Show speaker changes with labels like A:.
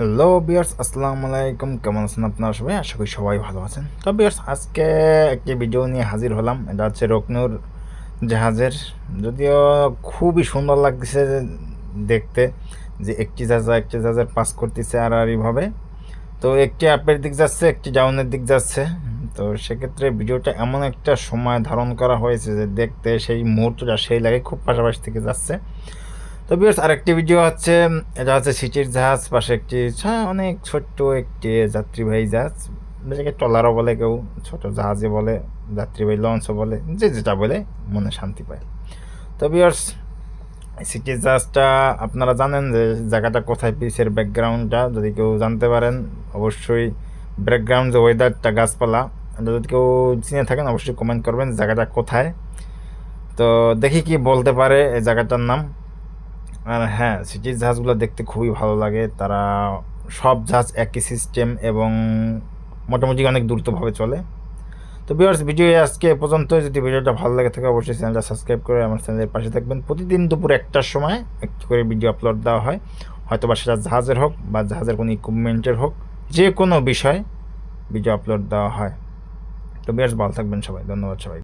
A: Hello বিয়ার্স আসসালামু আলাইকুম। কেমন আছেন আপনারা সবাই? আশা করি সবাই ভালো আছেন। তো বিয়ার্স আজকে একটি ভিডিও নিয়ে হাজির হলাম। এটা হচ্ছে রকনুর জাহাজের। যদিও খুবই সুন্দর লাগতেছে দেখতে, যে একটি জাহাজ একটি জাহাজের পাস করতেছে আর আর এইভাবে। তো একটি আপের দিক যাচ্ছে, একটি ডাউনের দিক যাচ্ছে। তো সেক্ষেত্রে ভিডিওটা এমন একটা সময় ধারণ করা হয়েছে যে দেখতে সেই মুহূর্তটা সেই লাগে খুব পাশাপাশি থেকে যাচ্ছে। তো বিয়ার্স, আরেকটি ভিডিও হচ্ছে এটা হচ্ছে সিটির জাহাজ, পাশে একটি অনেক ছোট্ট একটি যাত্রীবাহী জাহাজ। যেটাকে ট্রলারও বলে কেউ, ছোট জাহাজে বলে, যাত্রীবাহী লঞ্চও বলে, যে যেটা বলে মনে শান্তি পায়। তো বিয়ার্স, সিটির জাহাজটা আপনারা জানেন যে জায়গাটা কোথায়, পিসের ব্যাকগ্রাউন্ডটা যদি কেউ জানতে পারেন, অবশ্যই ব্যাকগ্রাউন্ড যে ওয়েদারটা গাছপালা যদি কেউ চিনে থাকেন, অবশ্যই কমেন্ট করবেন জায়গাটা কোথায়। তো দেখি কি বলতে পারে এই জায়গাটার নাম। আর হ্যাঁ সিটির জাহাজগুলো দেখতে খুবই ভালো লাগে। তারা সব জাহাজ একই সিস্টেম এবং মোটামুটি অনেক দ্রুতভাবে চলে। তো ভিউয়ার্স ভিডিও আজকে পর্যন্ত যদি ভিডিওটা ভালো লাগে থাকে, অবশ্যই চ্যানেলটা সাবস্ক্রাইব করে আমার চ্যানেলের পাশে থাকবেন। প্রতিদিন দুপুর একটার সময় একটি করে ভিডিও আপলোড দেওয়া হয়। হয়তো বা সেটা জাহাজের হোক বা জাহাজের কোনো ইকুইপমেন্টের হোক যে কোনো বিষয় ভিডিও আপলোড দেওয়া হয়। তো বেশ ভালো থাকবেন সবাই। ধন্যবাদ সবাই